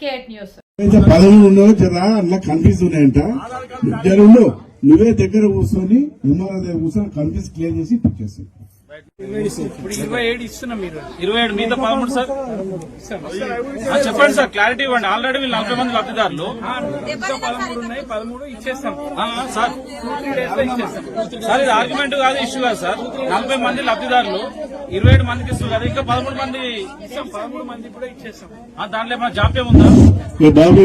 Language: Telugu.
Fake news. జరా అట్లా కన్ఫ్యూజ్ ఉన్నాయంట నువ్వే దగ్గర కూర్చొని ఎంఆర్ఓ కూర్చొని కన్ఫ్యూజ్ క్లియర్ చేసి ఇప్పించేసి. ఇరవై ఏడు ఇస్తున్నాం మీరు ఇరవై ఏడు మీద పదమూడు సార్ ఆ, చెప్పండి సార్ క్లారిటీ ఇవ్వండి ఆల్రెడీ వీళ్ళు నలభై మంది లబ్ధిదారులు పదమూడు ఉన్నాయి పదమూడు ఇచ్చేస్తాం సార్ సార్ ఇది ఆర్గ్యుమెంట్ కాదు ఇష్యూ కాదు సార్ నలభై మంది లబ్ధిదారులు ఇరవై ఏడు మందికి ఇస్తుంది కదా ఇంకా పదమూడు మంది ఇస్తాం పదమూడు మంది కూడా ఇచ్చేస్తాం ఆ, దాంట్లో ఏమైనా జాప్యం ఉందా బాబు